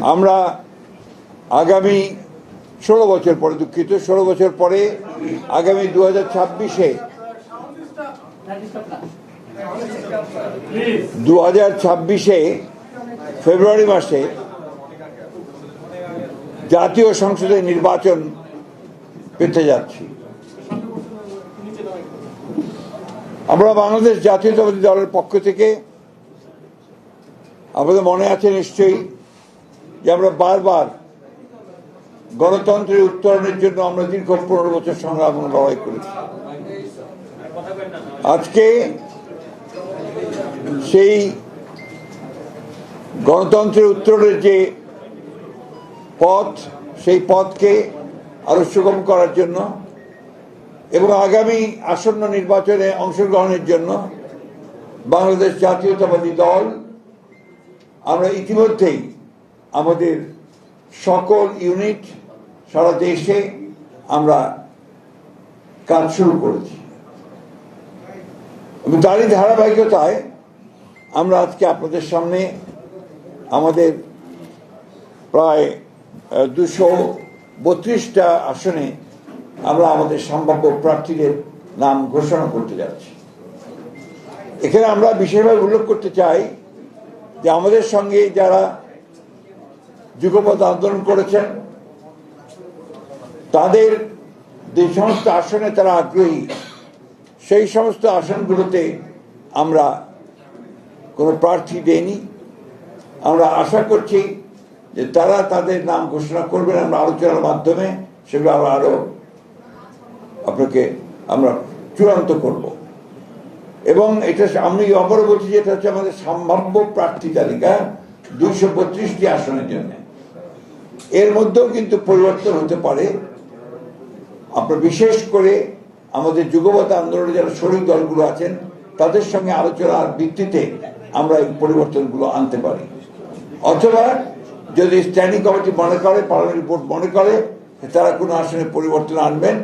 আমরা আগামী ষোলো বছর পরে, দুঃখিত, ষোলো বছর পরে আগামী দু হাজার ছাব্বিশে দু হাজার ছাব্বিশে ফেব্রুয়ারি মাসে জাতীয় সংসদের নির্বাচন পেতে যাচ্ছি। আমরা বাংলাদেশ জাতীয়তাবাদী দলের পক্ষ থেকে আমাদের মনে আছে নিশ্চয়ই যে আমরা বারবার গণতন্ত্রের উত্তরণের জন্য আমরা দীর্ঘ পনেরো বছর সংগ্রাম লড়াই করেছি। আজকে সেই গণতন্ত্রের উত্তরণের যে পথ, সেই পথকে আরও সুগম করার জন্য এবং আগামী আসন্ন নির্বাচনে অংশগ্রহণের জন্য বাংলাদেশ জাতীয়তাবাদী দল আমরা ইতিমধ্যেই আমাদের সকল ইউনিট সারা দেশে আমরা কাজ শুরু করেছি। এবং তারই ধারাবাহিকতায় আমরা আজকে আপনাদের সামনে আমাদের প্রায় দুশো বত্রিশটা আসনে আমরা আমাদের সম্ভাব্য প্রার্থীদের নাম ঘোষণা করতে যাচ্ছি। এখানে আমরা বিশেষভাবে উল্লেখ করতে চাই যে আমাদের সঙ্গে যারা যুগপথ আন্দোলন করেছেন। তাদের যে সমস্ত আসনে তারা আগ্রহী, সেই সমস্ত আসনগুলোতে আমরা কোনো প্রার্থী দেইনি। আমরা আশা করছি যে তারা তাদের নাম ঘোষণা করবেন আমরা আলোচনার মাধ্যমে, সেগুলো আমরা আরও আপনাকে আমরা চূড়ান্ত করব। এবং এটা আমি অপর বলছি যে এটা হচ্ছে আমাদের সম্ভাব্য প্রার্থী তালিকা, দুইশো বত্রিশটি আসনের জন্য। এর মধ্যেও কিন্তু পরিবর্তন হতে পারে। আপনার বিশেষ করে আমাদের যুগপথ আন্দোলনে যারা শরীর দলগুলো আছেন, তাদের সঙ্গে আলোচনার ভিত্তিতে আমরা এই পরিবর্তনগুলো আনতে পারি। অথবা যদি স্ট্যান্ডিং কমিটি মনে করে পার্লামেন্ট বোর্ড মনে করে, তারা কোনো আসনে পরিবর্তন আনবেন,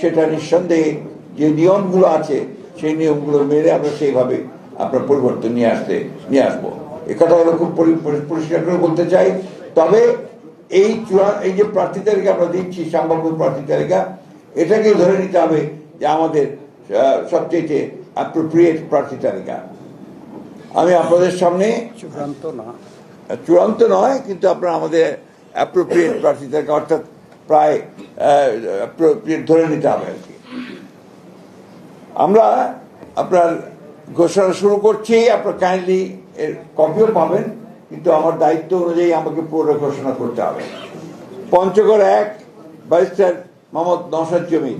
সেটা নিঃসন্দেহে যে নিয়মগুলো আছে, সেই নিয়মগুলো মেনে আমরা সেইভাবে আপনার পরিবর্তন নিয়ে আসতে, নিয়ে আসব। এ কথা পরি- পরিষ্কার করে বলতে চাই। তবে এই চূড়া এই যে প্রার্থী তালিকা আমরা দিচ্ছি সম্ভাব্য প্রার্থী তালিকা এটাকে ধরে নিতে হবে যে আমাদের সবচেয়ে অ্যাপ্রোপ্রিয়েট প্রার্থী তালিকা। আমি আপনাদের সামনে চূড়ান্ত না। চূড়ান্ত নয় কিন্তু আপনার আমাদের অ্যাপ্রোপ্রিয়েট প্রার্থী তালিকা অর্থাৎ প্রায় অ্যাপ্রোপ্রিয়েট ধরে নিতে হবে আর কি। আমরা আপনার ঘোষণা শুরু করছি আপনার কাইন্ডলি এর কপিও পাবেন। কিন্তু আমার দায়িত্ব অনুযায়ী আমাকে পুরো ঘোষণা করতে হবে। পঞ্চগড় এক, ব্যারিস্টার মোহাম্মদ নসাদ জমি।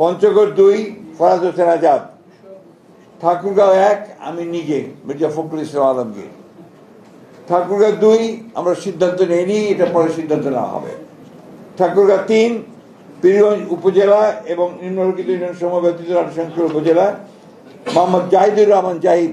পঞ্চগড় দুই, ফরাজ হোসেন আজাদ। ঠাকুরগাঁও এক, আমি নিজে, মির্জা ফখরুল ইসলাম আলমগীর। ঠাকুরগাঁও দুই, আমরা সিদ্ধান্ত নেইনি, এটা পরে সিদ্ধান্ত নেওয়া হবে। ঠাকুরগাঁও তিন, পীরগঞ্জ উপজেলা এবং নিম্নলিখিত ইউনিয়ন সমূহ ব্যতীত উপজেলা। মোহাম্মদ জাহিদুর রহমান জাহিদ।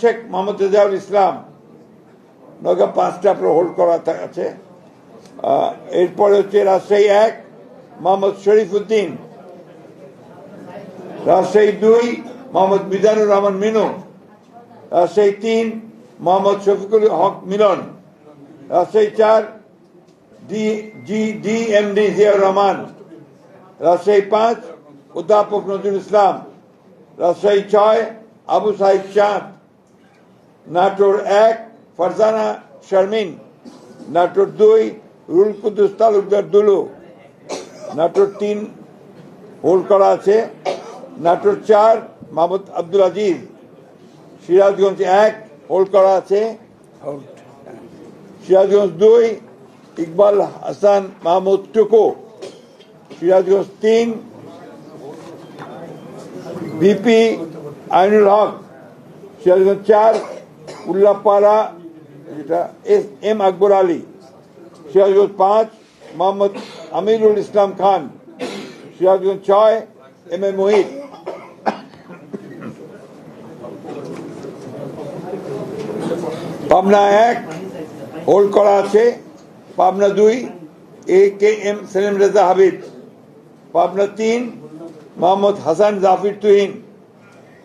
শেখ মোহাম্মদ রেজাউল ইসলাম নওগাঁ পাঁচটা আপনার হোল্ড করা আছে। এরপরে হচ্ছে রাজশাহী এক, মোহাম্মদ শরীফ উদ্দিন রাজশাহী দুই, মোহাম্মদ মিজানুর রহমান মিনু। রাজশাহী তিন, মোহাম্মদ শফিকুল হক মিলন। রাজশাহী চার, D G D M D Ziaur Rahman. Rajshahi পাঁচ অধ্যাপক নজরুল ইসলাম। রাজশাহী ছয় আবু সাহিদ চাঁদ নাটোর এক, ফারজানা শারমিন, নাটোর দুই, রুল কুদ্দুস তালুকদার দুলু, নাটোর তিন হোল্ড করা আছে, নাটোর চার, মাহমুদ আব্দুল আজিজ, সিরাজগঞ্জ এক হোল্ড করা আছে, সিরাজগঞ্জ দুই, ইকবাল হাসান মাহমুদ টুকু, সিরাজগঞ্জ তিন, বিপি আইনুল হক, সিরাজগঞ্জ চার, উল্লাপাড়া, যেটা এস এম আকবর আলী, সিরাজগঞ্জ পাঁচ, মোহাম্মদ আমিরুল ইসলাম খান, সিরাজগঞ্জ ছয়, এম এ মোহিত। পাবনা এক, হোল্ড করা আছে। পাবনা দুই, A K M Selim Reza Habib. Pabna তিন, মোহাম্মদ হাসান জাফির তুহিন।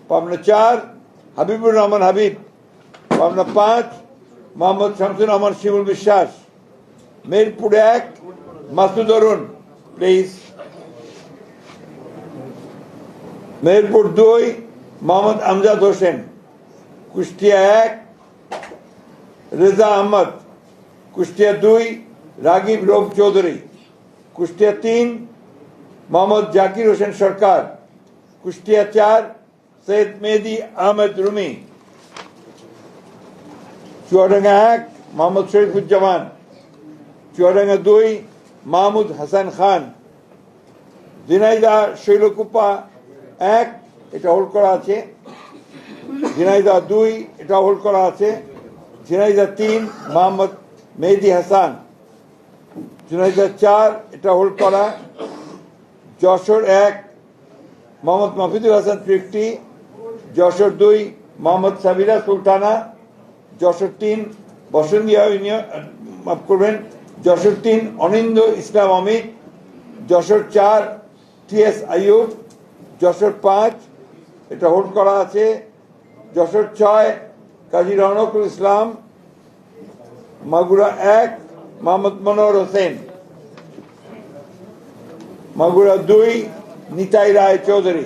পাবনা চার, হাবিবুর রহমান হাবিব পাবনা পাঁচ, মোহাম্মদ শামসুর রহমান, শিমুল বিশ্বাস। মেরপুর এক, মাসুদ অরুণ প্লিজ মেহেরপুর দুই, মোহাম্মদ আমজাদ হোসেন, কুষ্টিয়া এক, রেজা আহমদ, কুষ্টিয়া দুই, রাগিব রোগ চৌধুরী, কুষ্টিয়া তিন, মোহাম্মদ জাকির হোসেন সরকার, কুষ্টিয়া চার সৈয়দ মেহেদি আহমেদ রুমি চুয়াডাঙ্গা এক মোহাম্মদ শরীফুজ্জামান চুয়াডাঙ্গা দুই মাহমুদ হাসান খান ঝিনাইদা শৈলকুপা এক এটা হোল্ড করা আছে। ঝিনাইদা দুই এটা হোল্ড করা আছে। ঝিনাইদা তিন মোহাম্মদ মেহেদি হাসান ঝিনাইদা চার, এটা হোল্ড করা। যশোর এক মোহাম্মদ মাফিদুল হাসান ফিফটি যশোর দুই, মোহাম্মদ সাবিরা সুলতানা, যশোর তিন বসন্তিয়া ইউনিয়ন মাফ করবেন, যশোর তিন, অনিন্দ ইসলাম অমিত, যশোর চার, টি এস আইয়ুব, যশোর পাঁচ, এটা হোল্ড করা আছে, যশোর ছয়, কাজী রনকুল ইসলাম, মাগুরা এক, মোহাম্মদ মনোহর হোসেন। মাগুরা দুই, নিতাই রায় চৌধুরী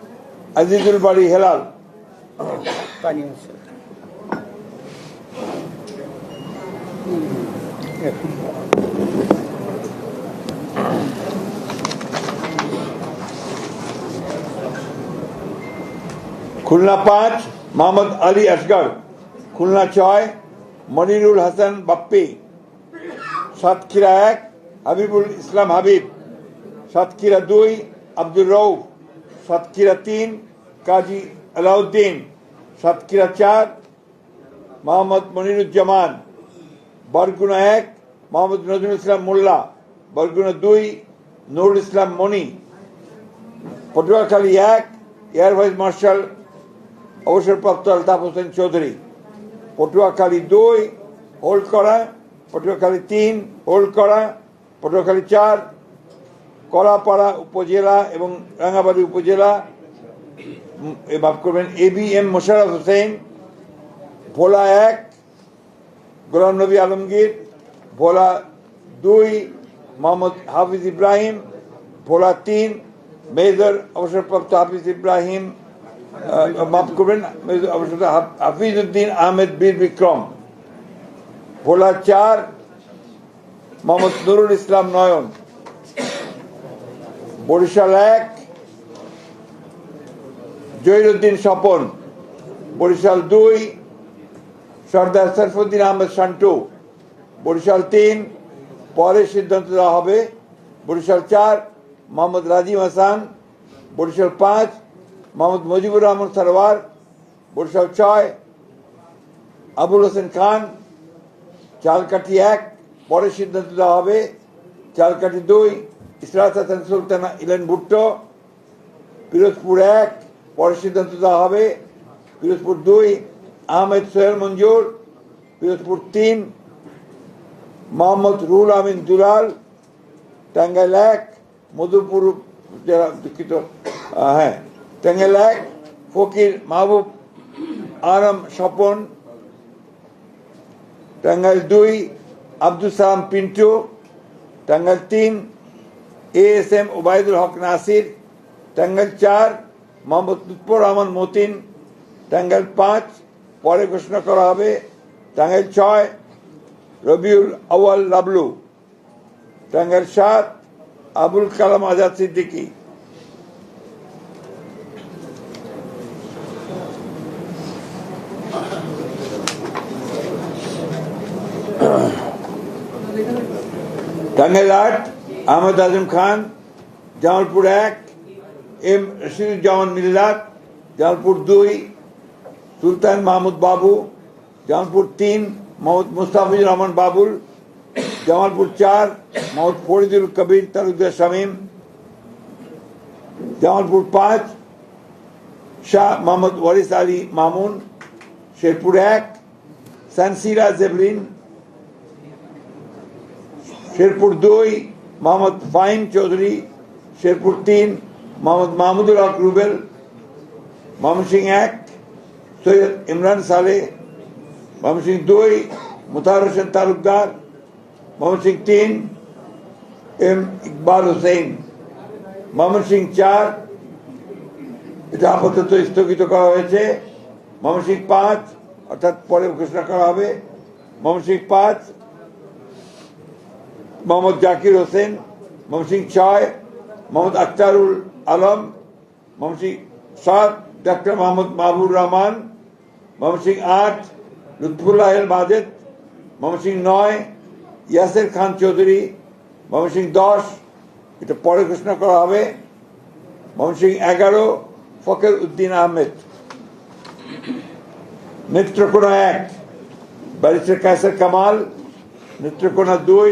আজিজুল বাড়ি হেলাল। খুলনা পাঁচ মোহাম্মদ আলী আসগর খুলনা ছয় মনিরুল হাসান বাপ্পি। সাতক্ষীরা এক হাবিবুল ইসলাম হাবিব। সাতক্ষীরা দুই আব্দুর রৌফ সাতক্ষীরা তিন, কাজী আলাউদ্দিন সাতক্ষীরা চার, মোহাম্মদ মনিরুজ্জামান বরগুনা এক, মোহাম্মদ নজরুল ইসলাম মোল্লা বরগুনা দুই, নুরুল ইসলাম মনি পটুয়াখালী এক, এয়ার ভাইস মার্শাল অবসরপ্রাপ্ত আলতাফ হোসেন চৌধুরী পটুয়াখালী দুই হোল্ড করা পটুয়াখালী তিন হোল্ড করা পটুয়াখালী চার কলাপাড়া উপজেলা এবং রাঙ্গাবাড়ি উপজেলা মাফ করবেন, A B M Mosharraf Hossain, Bhola এক, গোলাম নবী আলমগীর, ভোলা দুই, মোহাম্মদ হাফিজ ইব্রাহিম, ভোলা তিন, মেজর অবসরপ্রাপ্ত হাফিজ ইব্রাহিম মাফ করবেন হাফিজ উদ্দিন আহমেদ বীর বিক্রম, ভোলা চার, মোহাম্মদ নুরুল ইসলাম নয়ন। বরিশাল এক, জহিরুদ্দিন স্বপন, বরিশাল দুই, সর্দার সরফুদ্দিন আহমেদ সান্টু, বরিশাল তিন, পরে সিদ্ধান্ত দেওয়া হবে, বরিশাল চার, মোহাম্মদ রাজিম হাসান, বরিশাল পাঁচ, মোহাম্মদ মুজিবুর রহমান সরওয়ার বরিশাল ছয়, আবুল হোসেন খান, চালকাঠি এক, পরে সিদ্ধান্ত দেওয়া হবে, চালকাঠি দুই ইসরাত হাসান ইলেন ভুট্টো, পিরোজপুর এক, পরে সিদ্ধান্ত দেওয়া হবে পিরোজপুর দুই, আহমেদ সোহেল মঞ্জুর, পিরোজপুর তিন, মোহাম্মদ রুল আমিন দুলাল, টাঙ্গাইল এক, মধুপুর জেলা দুঃখিত হ্যাঁ টাঙ্গাইল এক, ফকির মাহবুব আরম স্বপন, টাঙ্গাইল দুই, আব্দুল সালাম পিন্টু, টাঙ্গাইল তিন A S M Obaidul Haque Nasir, Tangail চার, মোহাম্মদ লুৎফর রহমান মতিন, টাঙ্গাইল পাঁচ, পরে ঘোষণা করা হবে টাঙ্গাইল ছয়, রবিউল আউয়াল লাবলু, টাঙ্গাইল সাত, আবুল কালাম আজাদ সিদ্দিকী। টাঙ্গাইল আট আহমদ আজম খান, জামালপুর এক, এম রশিদুজ্জামান মিল্লাত, জামালপুর দুই, সুলতান মাহমুদ বাবু, জামালপুর তিন, মোহাম্মদ মুস্তাফিজুর রহমান বাবুল, জামালপুর চার, মোহাম্মদ ফরিদুল কবির তালুকদার শামীম, জামালপুর পাঁচ, শাহ মোহাম্মদ ওয়ারিস আলী মামুন, শেরপুর এক, সানসিরা জেবলিন, শেরপুর দুই মোহাম্মদ ফাহিম চৌধুরী, শেরপুর তিন, মোহাম্মদ মাহমুদুল হক রুবেল ময়মনসিং এক, সৈয়দ ইমরান সালে ময়মনসিং দুই, মুতাহার হোসেন তালুকদার ময়মনসিং তিন, এম ইকবাল হোসেন ময়মনসিং চার, এটা আপাতত স্থগিত করা হয়েছে ময়মনসিং পাঁচ, অর্থাৎ পরে ঘোষণা করা হবে ময়মনসিং পাঁচ মোহাম্মদ জাকির হোসেন মমসিং ছয় মোহাম্মদ আখতারুল আলম মমসিং সাত ডাক্তার মোহাম্মদ মাহবুর রহমান মমসিং আট, লুৎফুল্লাহ মাজেদ মমসিং নয়, ইয়াসের খান চৌধুরী মমসিং দশ, এটা পরে ঘোষণা করা হবে মমসিং এগারো ফকের উদ্দিন আহমেদ। নেত্রকোনা এক, ব্যারিস্টার কায়সার কামাল, নেত্রকোনা দুই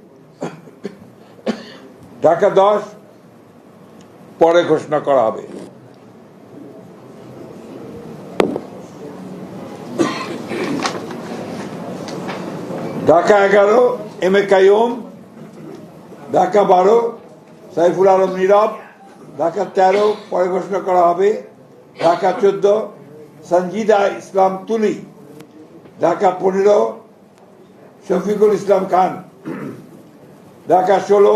ঢাকা দশ, পরে ঘোষণা করা হবে। ঢাকা এগারো, এম এ কাইম ঢাকা বারো, সাইফুল আলম নীরব। ঢাকা তেরো, পরে ঘোষণা করা হবে। ঢাকা চোদ্দ সঞ্জিদা ইসলাম তুলি। ঢাকা পনেরো, শফিকুল ইসলাম খান। ঢাকা ষোলো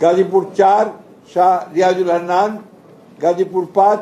গাজীপুর চার শাহ রিয়াজুল হান্নান গাজীপুর পাঁচ